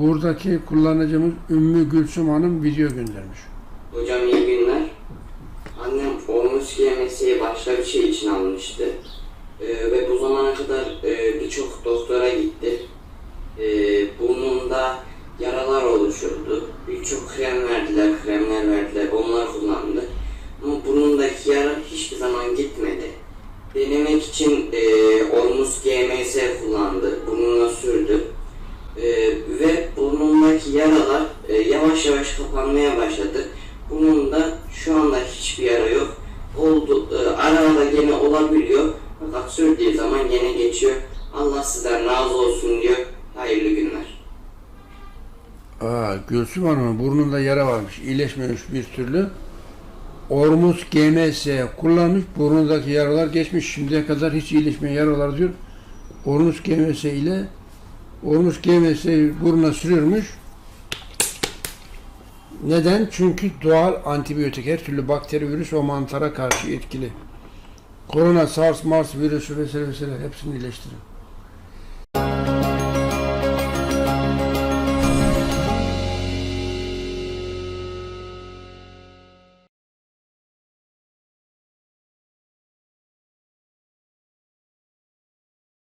buradaki kullanıcımız Ümmü Gülsüm Hanım video göndermiş. Hocam iyi günler. Annem omuz yemesiyi başka bir şey için almıştı. Ee, ve bu zamana kadar e, birçok doktora gitti. Ee, burnunda yaralar oluşurdu. Birçok krem verdiler, kremler verdiler, onlar kullandı. Ama burnundaki yara hiçbir zaman gitmedi. Denemek için e, Ormus GMS kullandı, yavaş yavaş kapanmaya başladı. Burnunda şu anda hiçbir yara yok. Oldu, e, ara ara gene olabiliyor. Fakat sürdüğü zaman gene geçiyor. Allah sizden razı olsun diyor. Hayırlı günler. Aa, Gülsüm Hanım'ın burnunda yara varmış. iyileşmemiş bir türlü. Ormus GMS kullanmış. Burnundaki yaralar geçmiş. Şimdiye kadar hiç iyileşmeyen yaralar diyor. Ormus GMS ile Ormus GMS'yi burnuna sürüyormuş. Neden? Çünkü doğal antibiyotik her türlü bakteri, virüs ve mantara karşı etkili. Korona, SARS, MARS virüsü vesaire vesaire hepsini iyileştirir.